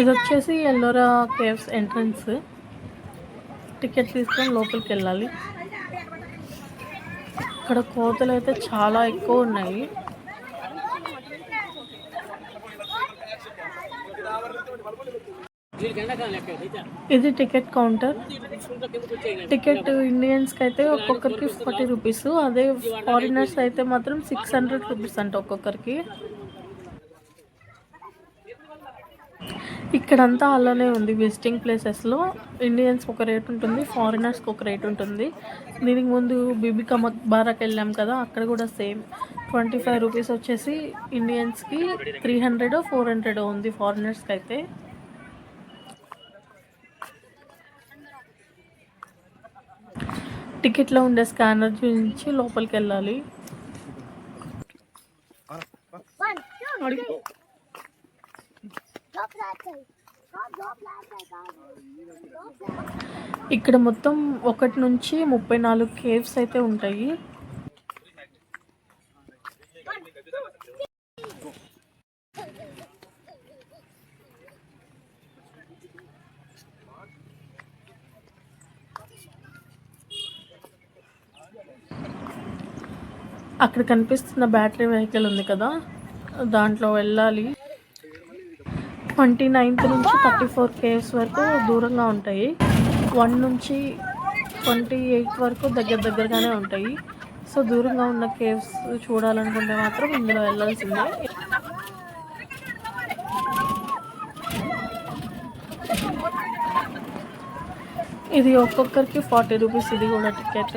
ఇది వచ్చేసి Ellora caves entrance. Ticket తీసుకొని లోపలికి వెళ్ళాలి. ఇక్కడ కోతలు అయితే చాలా ఎక్కువ ఉన్నాయి. ఇది టికెట్ కౌంటర్. టికెట్ ఇండియన్స్కి అయితే ఒక్కొక్కరికి ఫార్టీ రూపీస్. అదే ఫారినర్స్ అయితే మాత్రం సిక్స్ హండ్రెడ్ రూపీస్ అంట ఒక్కొక్కరికి. ఇక్కడంతా అలానే ఉంది విజిటింగ్ ప్లేసెస్లో ఇండియన్స్కి ఒక రేట్ ఉంటుంది ఫారినర్స్కి ఒక రేట్ ఉంటుంది. దీనికి ముందు బీబికా మక్బారాకి వెళ్ళాం కదా అక్కడ కూడా సేమ్ ట్వంటీ ఫైవ్ రూపీస్ వచ్చేసి ఇండియన్స్కి త్రీ హండ్రెడ్ ఫోర్ హండ్రెడ్ ఉంది ఫారినర్స్కి అయితే. టికెట్లో ఉండే స్కానర్ చూపించి లోపలికి వెళ్ళాలి. ఇక్కడ మొత్తం ఒకటి నుంచి ముప్పై నాలుగు కేవ్స్ అయితే ఉంటాయి. అక్కడ కనిపిస్తున్న బ్యాటరీ వెహికల్ ఉంది కదా దాంట్లో వెళ్ళాలి. ట్వంటీ నైన్త్ నుంచి థర్టీ ఫోర్ కేవ్స్ వరకు దూరంగా ఉంటాయి. వన్ నుంచి ట్వంటీ ఎయిట్ వరకు దగ్గర దగ్గరగానే ఉంటాయి. సో దూరంగా ఉన్న కేవ్స్ చూడాలనుకుంటే మాత్రం ఇందులో వెళ్ళాల్సిందే. ఇది ఒక్కొక్కరికి ఫార్టీ రూపీస్ ఇది కూడా ticket.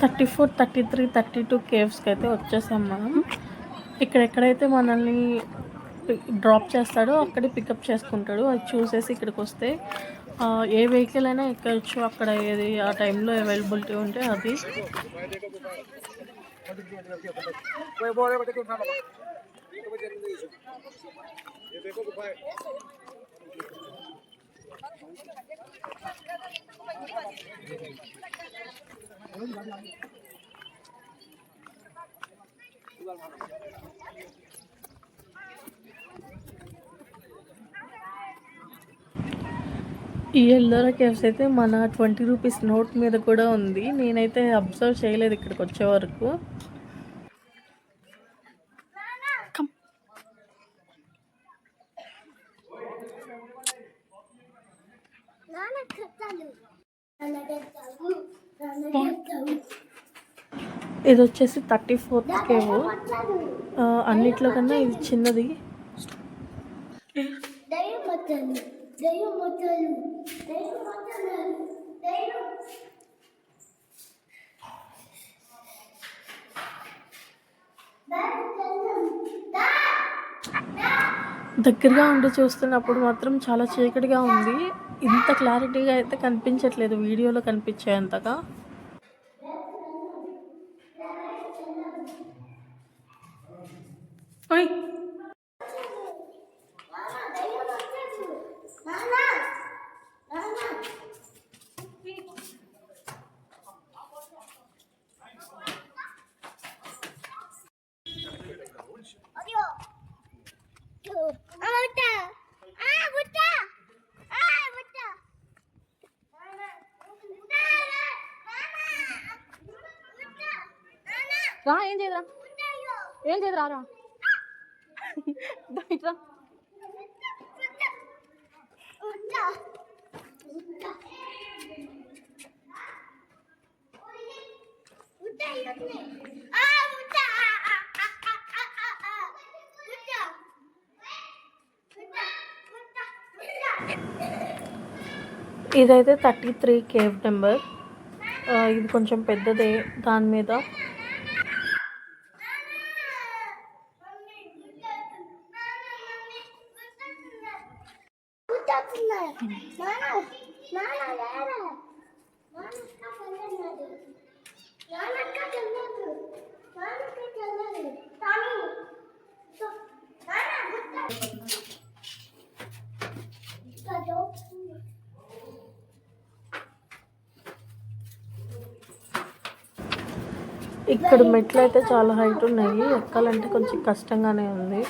Thirty four thirty three thirty two కేవ్స్కి అయితే వచ్చేసాం మనం ఇక్కడెక్కడైతే మనల్ని డ్రాప్ చేస్తాడో అక్కడే పికప్ చేసుకుంటాడు అది చూసేసి ఇక్కడికి వస్తే ఏ వెహికల్ అయినా ఎక్కవచ్చు అక్కడ ఏది ఆ టైంలో అవైలబిలిటీ ఉంటే అది ఈ ఎల్దోరా కేవ్స్ అయితే మన ట్వంటీ రూపీస్ నోట్ మీద కూడా ఉంది. నేనైతే అబ్జర్వ్ చేయలేదు ఇక్కడికి వచ్చే వరకు నాన్న కట్టాలి నాన్న కట్టాలి నాన్న కట్టాలి ఇది వచ్చేసి థర్టీ ఫోర్త్ కేవ్. అన్నిట్లో కన్నా ఇది చిన్నది. దయ్యం మొత్తాలు దగ్గరగా ఉండి చూస్తున్నప్పుడు మాత్రం చాలా చీకటిగా ఉంది. ఇంత క్లారిటీగా అయితే కనిపించట్లేదు. వీడియోలో కనిపించేంతగా ఓయ్! 못다. 아, 못다. 아, 못다. రా ఏం చేయదురా ఏం చేయదురా రా ఇట్రా ఉంటాయి ఇదైతే థర్టీ త్రీ కేవ్ నెంబర్ ఇది కొంచెం పెద్దదే దాని మీద ఇక్కడ మెట్లు అయితే చాలా హైట్ ఉన్నాయి. ఎక్కాలంటే కొంచెం కష్టంగానే ఉంది.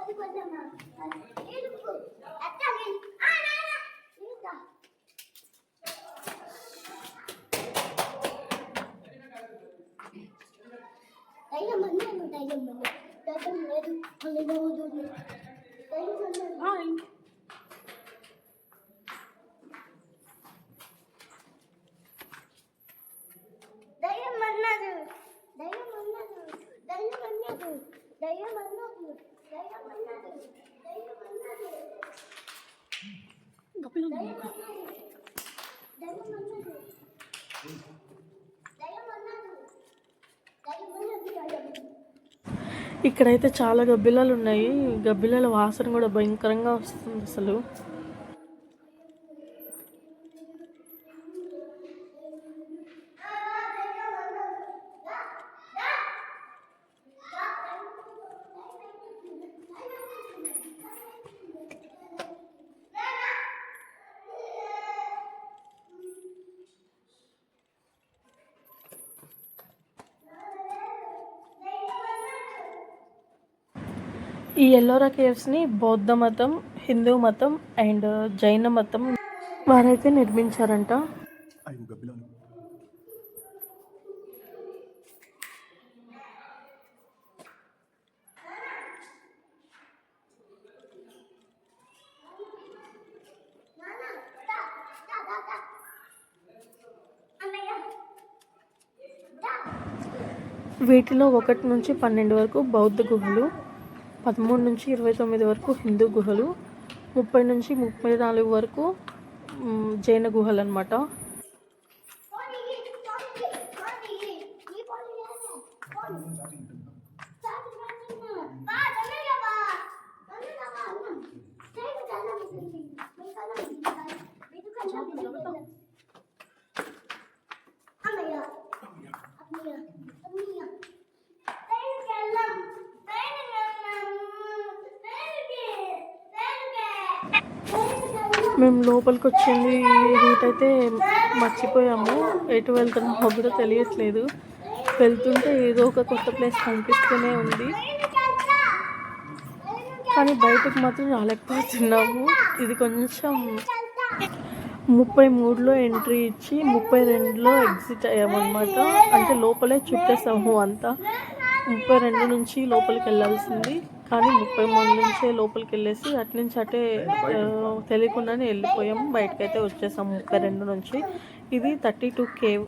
అది కొంచెం ఇరుకు అట్లాగే ఇంకా దయ్యం అన్నాను దయ్యం దయ్యం లేదు మళ్ళీ పోదు దయ్యం అన్నాను దయ్యం అన్నాడు దయ్యం అన్నాడు దయ్యం అన్నాడు దయ్యం అన్నాడు ఇక్కడైతే చాలా గబ్బిలాలు ఉన్నాయి గబ్బిలాల వాసన కూడా భయంకరంగా వస్తుంది అసలు. ఈ ఎల్లోరా కేవ్స్ని బౌద్ధ మతం హిందూ మతం అండ్ జైన మతం వారైతే నిర్మించారంట. వీటిలో ఒకటి నుంచి పన్నెండు వరకు బౌద్ధ గుహలు. పదమూడు నుంచి ఇరవై తొమ్మిది వరకు హిందూ గుహలు ముప్పై నుంచి ముప్పై నాలుగు వరకు జైన గుహలు అనమాట మేము లోపలికి వచ్చింది రూట్ అయితే మర్చిపోయాము. ఎటు వెళ్తున్నామో కూడా తెలియట్లేదు. వెళ్తుంటే ఏదో ఒక కొత్త ప్లేస్ కనిపిస్తూనే ఉంది. కానీ బయటకు మాత్రం రాలేకపోతున్నాము. ఇది కొంచెం ముప్పై మూడులో ఎంట్రీ ఇచ్చి ముప్పై రెండులో ఎగ్జిట్ అయ్యామన్నమాట. అంటే లోపలే చుట్టేసాము అంతా. ముప్పై రెండు నుంచి లోపలికి వెళ్ళాల్సింది. కానీ ముప్పై మంది నుంచే లోపలికి వెళ్ళేసి అటు నుంచి అటే తెలియకుండానే వెళ్ళిపోయాము. బయటకైతే వచ్చేసాము ముప్పై రెండు నుంచి. ఇది థర్టీ టూ కేవ్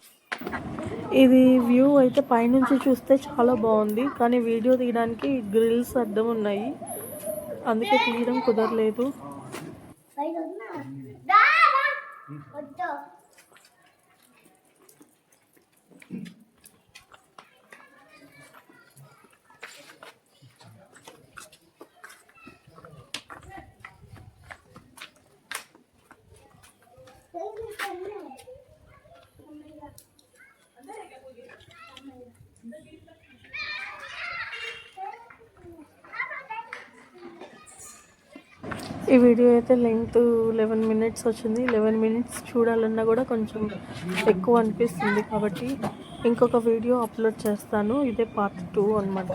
ఇది వ్యూ అయితే పైనుంచి చూస్తే చాలా బాగుంది. కానీ వీడియో తీయడానికి గ్రిల్స్ అర్థం ఉన్నాయి. అందుకే తీయడం కుదరలేదు. ఈ వీడియో అయితే లెంగ్త్ లెవెన్ మినిట్స్ వచ్చింది. లెవెన్ మినిట్స్ చూడాలన్నా కూడా కొంచెం ఎక్కువ అనిపిస్తుంది కాబట్టి ఇంకొక వీడియో అప్లోడ్ చేస్తాను. ఇదే పార్ట్ టూ అనమాట